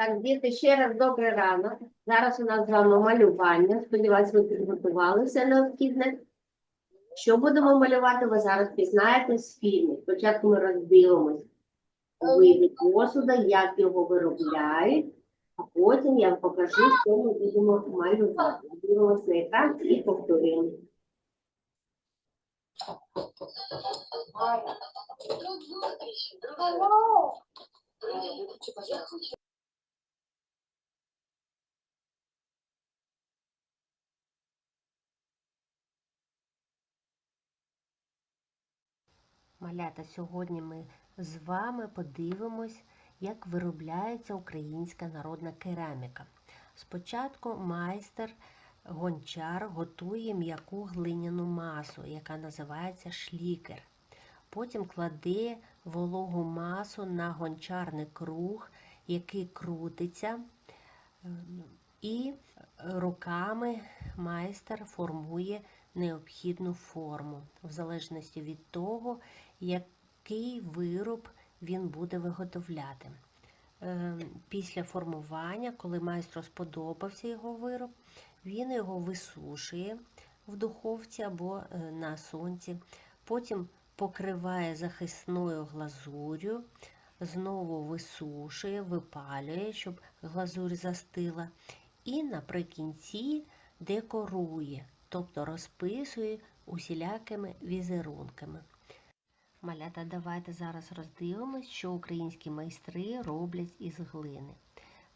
Так, діти, ще раз добрий ранок. Зараз у нас з вами малювання. Сподіваюсь, ви підготували все необхідне. Що будемо малювати, ви зараз пізнаєте з фільму. Спочатку ми роздивимось види посуда, як його виробляють, а потім я вам покажу, що ми будемо малювати. Дивимося на екран і повторюємо. Малята, сьогодні ми з вами подивимось, як виробляється українська народна кераміка. Спочатку майстер гончар готує м'яку глиняну масу, яка називається шлікер. Потім кладе вологу масу на гончарний круг, який крутиться, ем, і руками майстер формує необхідну форму, в залежності від того, який вироб він буде виготовляти. Е, Після формування, коли майстру сподобався його вироб, він його висушує в духовці або е, на сонці, потім покриває захисною глазур'ю, знову висушує, випалює, щоб глазурь застила, і наприкінці декорує, тобто розписує усілякими візерунками. Малята, давайте зараз роздивимось, що українські майстри роблять із глини.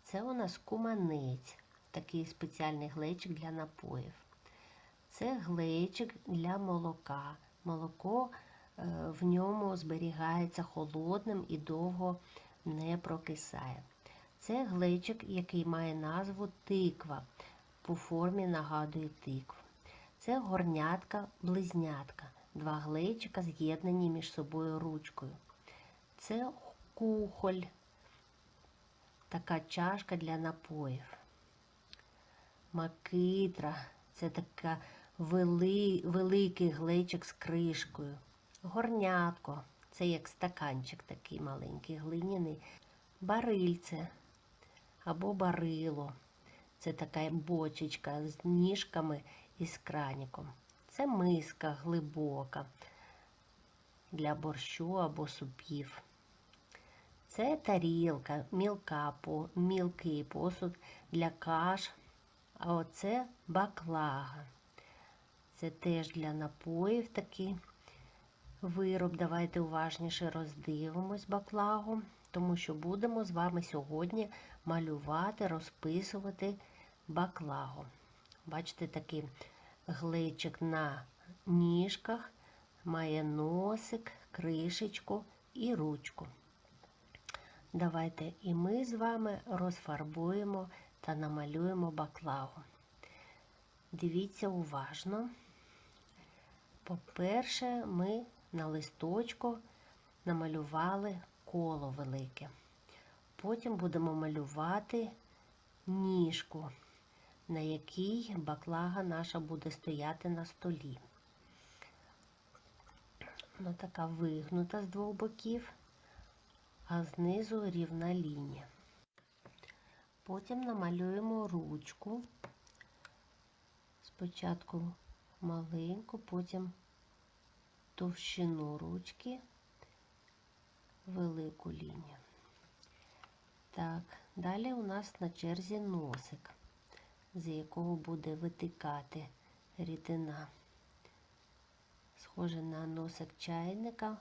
Це у нас куманець, такий спеціальний глечик для напоїв. Це глечик для молока. Молоко е, в ньому зберігається холодним і довго не прокисає. Це глечик, який має назву тиква, по формі нагадує тикву. Це горнятка-близнятка, два глечика з'єднані між собою ручкою. Це кухоль, така чашка для напоїв. Макитра це така вели, великий глечик з кришкою. Горнятко це як стаканчик такий маленький, глиняний. Барильце або барило. Це така бочечка з ніжками і з краніком. Це миска глибока для борщу або супів. Це тарілка, мілка, мілкий посуд для каш. А оце баклага. Це теж для напоїв такий вироб. Давайте уважніше роздивимось баклагу, тому що будемо з вами сьогодні малювати, розписувати баклагу. Бачите, такий глечик на ніжках, має носик, кришечку і ручку. Давайте і ми з вами розфарбуємо та намалюємо баклагу. Дивіться уважно. По-перше, ми на листочку намалювали коло велике. Потім будемо малювати ніжку, на якій баклага наша буде стояти на столі. Вона така вигнута з двох боків, а знизу рівна лінія. Потім намалюємо ручку. Спочатку маленьку, потім товщину ручки, велику лінію. Так, далі у нас на черзі носик, з якого буде витикати рідина. Схоже на носик чайника.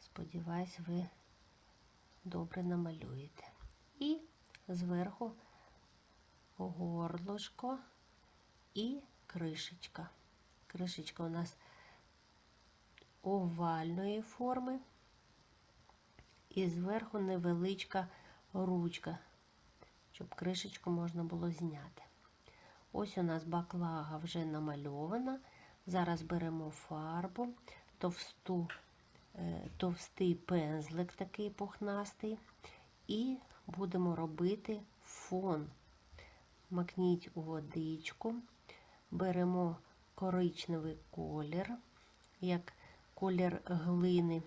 Сподіваюсь, ви добре намалюєте. І зверху горлышко і кришечка. Кришечка у нас овальної форми, і зверху невеличка ручка, щоб кришечку можна було зняти. Ось у нас баклага вже намальована. Зараз беремо фарбу, товсту, е, товстий пензлик такий пухнастий, і будемо робити фон. Макніть у водичку, беремо коричневий колір, як колір глини.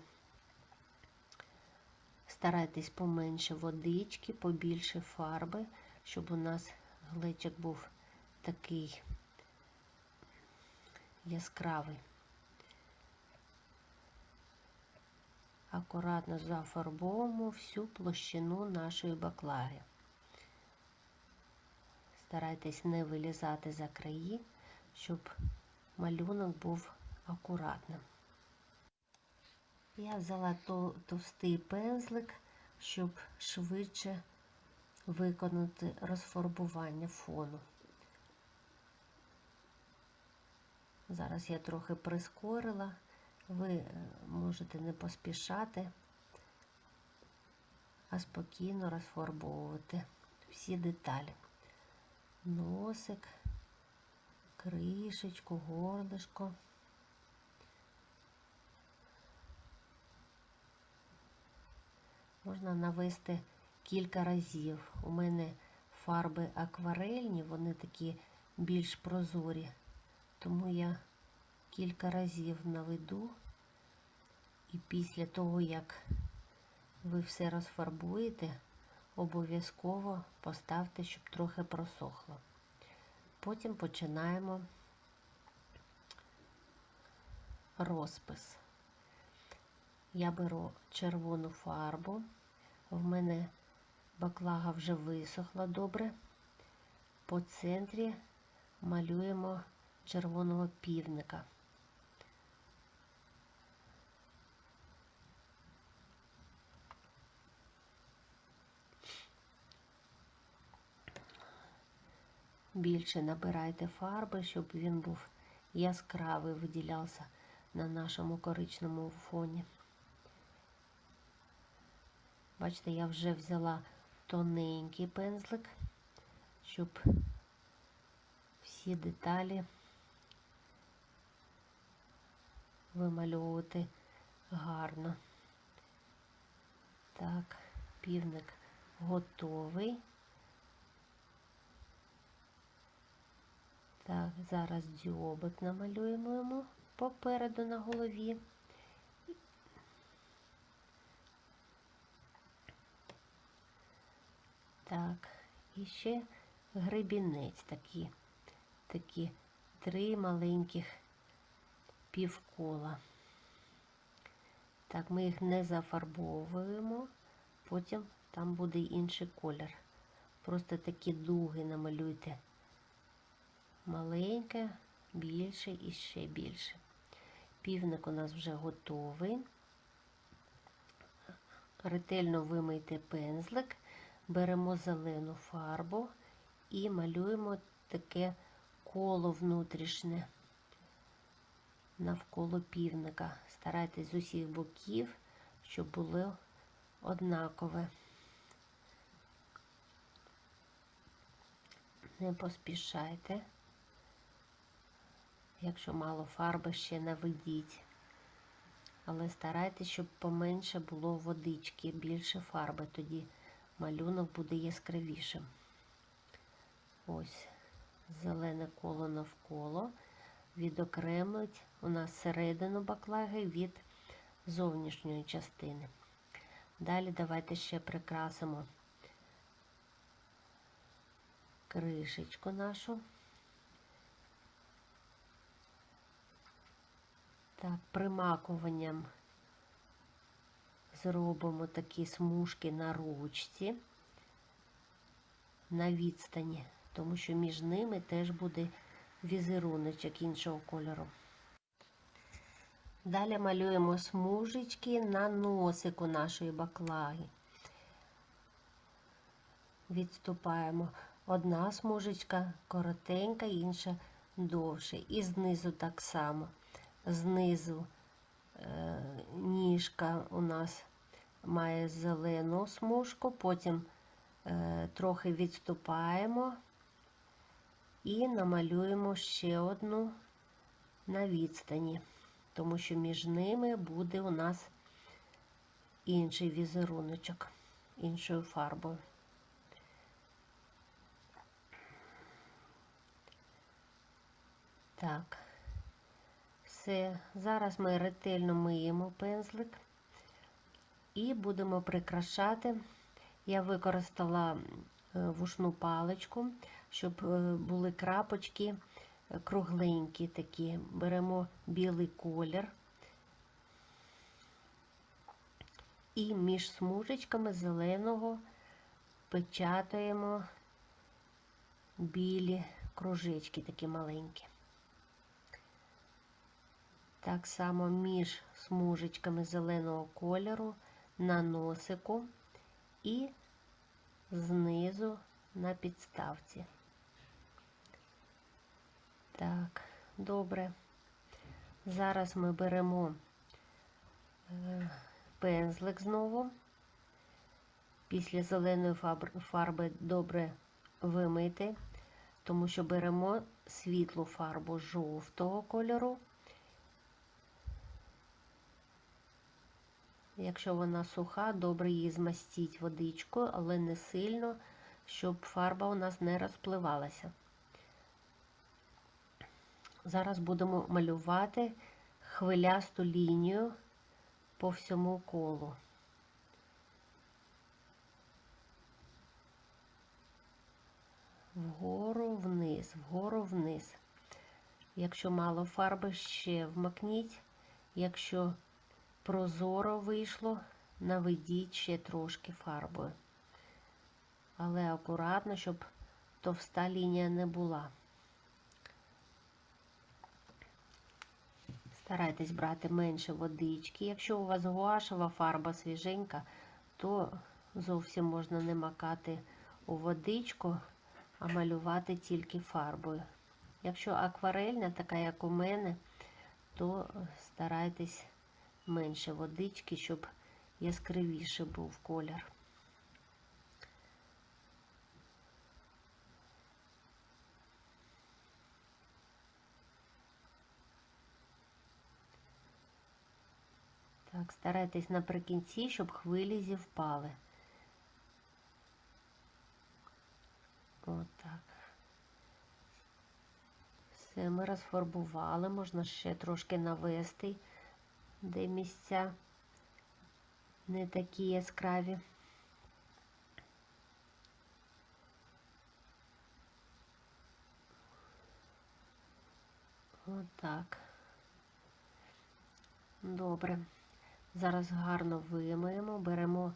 Старайтесь поменше водички, побільше фарби, щоб у нас глечик був такий яскравий. Акуратно зафарбовуємо всю площину нашої баклаги. Старайтесь не вилізати за краї, щоб малюнок був акуратним. Я взяла товстий пензлик, щоб швидше виконати розфарбування фону. Зараз я трохи прискорила, ви е, можете не поспішати, а спокійно розфарбовувати всі деталі. Носик, кришечку, горлишко. Можна навести кілька разів. У мене фарби акварельні, вони такі більш прозорі, тому я кілька разів наведу, і після того, як ви все розфарбуєте, обов'язково поставте, щоб трохи просохло. Потім починаємо розпис. Я беру червону фарбу. В мене баклага вже висохла добре. По центрі малюємо червоного півника. Більше набирайте фарби, щоб він був яскравий, виділявся на нашому коричному фоні. Бачите, я вже взяла тоненький пензлик, щоб всі деталі вимальовувати гарно. Так, півник готовий. Так, зараз дзьобик намалюємо йому попереду на голові. Так, і ще гребінець такі, такі три маленьких півкола. Так, ми їх не зафарбовуємо, потім там буде інший колір. Просто такі дуги намалюйте. Маленьке, більше і ще більше. Півник у нас вже готовий. Ретельно вимийте пензлик, беремо зелену фарбу і малюємо таке коло внутрішнє навколо півника. Старайтесь з усіх боків, щоб було однакове. Не поспішайте. Якщо мало фарби, ще наведіть. Але старайтесь, щоб поменше було водички, більше фарби, тоді малюнок буде яскравішим. Ось зелене коло навколо. Відокремлить у нас середину баклаги від зовнішньої частини. Далі давайте ще прикрасимо кришечку нашу. Так, примакуванням зробимо такі смужки на ручці на відстані, тому що між ними теж буде візеруночок іншого кольору. Далі малюємо смужечки на носику нашої баклаги. Відступаємо одна смужечка коротенька, інша довше. І знизу так само. Знизу ніжка у нас має зелену смужку, потім е, трохи відступаємо і намалюємо ще одну на відстані, тому що між ними буде у нас інший візеруночок, іншою фарбою. Так, все. Зараз ми ретельно миємо пензлик, І будемо прикрашати. Я використала е, вушну паличку, щоб е, були крапочки е, кругленькі такі. Беремо білий колір. І між смужечками зеленого печатаємо білі кружечки такі маленькі. Так само між смужечками зеленого кольору на носику і знизу на підставці. Так, добре. Зараз ми беремо е, пензлик знову. Після зеленої фарби добре вимити, тому що беремо світлу фарбу жовтого кольору. Якщо вона суха, добре її змастіть водичкою, але не сильно, щоб фарба у нас не розпливалася. Зараз будемо малювати хвилясту лінію по всьому колу. Вгору вниз, вгору вниз. Якщо мало фарби, ще вмакніть. Якщо прозоро вийшло, наведіть ще трошки фарбою. Але акуратно, щоб товста лінія не була. Старайтесь брати менше водички. Якщо у вас гуашева фарба свіженька, то зовсім можна не макати у водичку, а малювати тільки фарбою. Якщо акварельна, така як у мене, то старайтесь менше водички, щоб яскравіше був колір. Так, старайтесь наприкінці, щоб хвилі зівпали. Отак. Все, ми розфарбували, можна ще трошки навести, де місця не такі яскраві. Отак. Добре. Зараз гарно вимиємо, беремо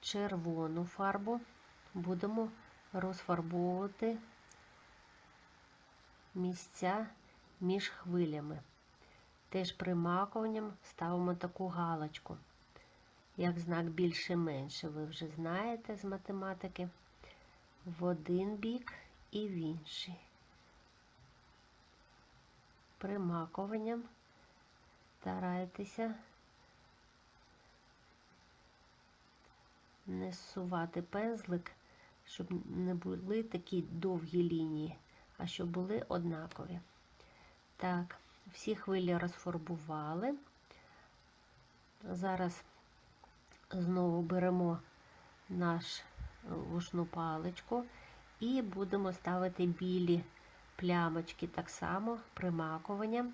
червону фарбу, будемо розфарбовувати місця між хвилями. Теж примакуванням ставимо таку галочку, як знак більше-менше, ви вже знаєте з математики, в один бік і в інший. Примакуванням старайтеся не зсувати пензлик, щоб не були такі довгі лінії, а щоб були однакові. Так, всі хвилі розфарбували. Зараз знову беремо наш вушну паличку і будемо ставити білі плямочки так само примакуванням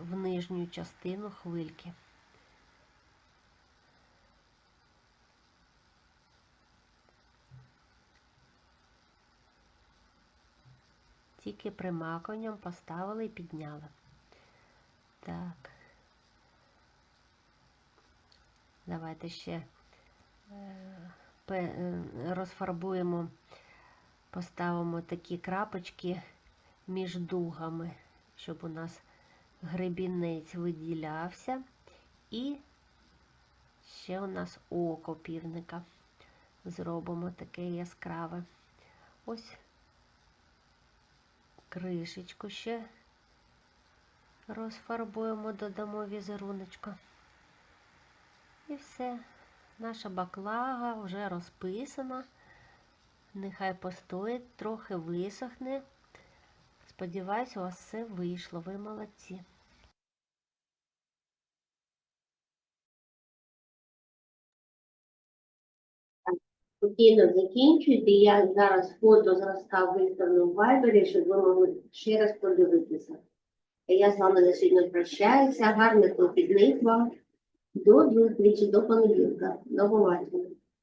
в нижню частину хвильки. Тільки примакуванням поставили і підняли. Так. Давайте ще е, е, розфарбуємо, поставимо такі крапочки між дугами, щоб у нас гребінець виділявся. І ще у нас око півника. Зробимо таке яскраве. Ось кришечку ще розфарбуємо, додамо візеруночка. І все. Наша баклага вже розписана. Нехай постоїть, трохи висохне. Сподіваюсь, у вас все вийшло. Ви молодці. Спокійно закінчуйте. Я зараз фото зразка виставлю в вайбері, щоб ви могли ще раз подивитися. Я з вами на сьогодні прощаюся. Гарних вихідних вам. До зустрічі, до понеділка. До побачення.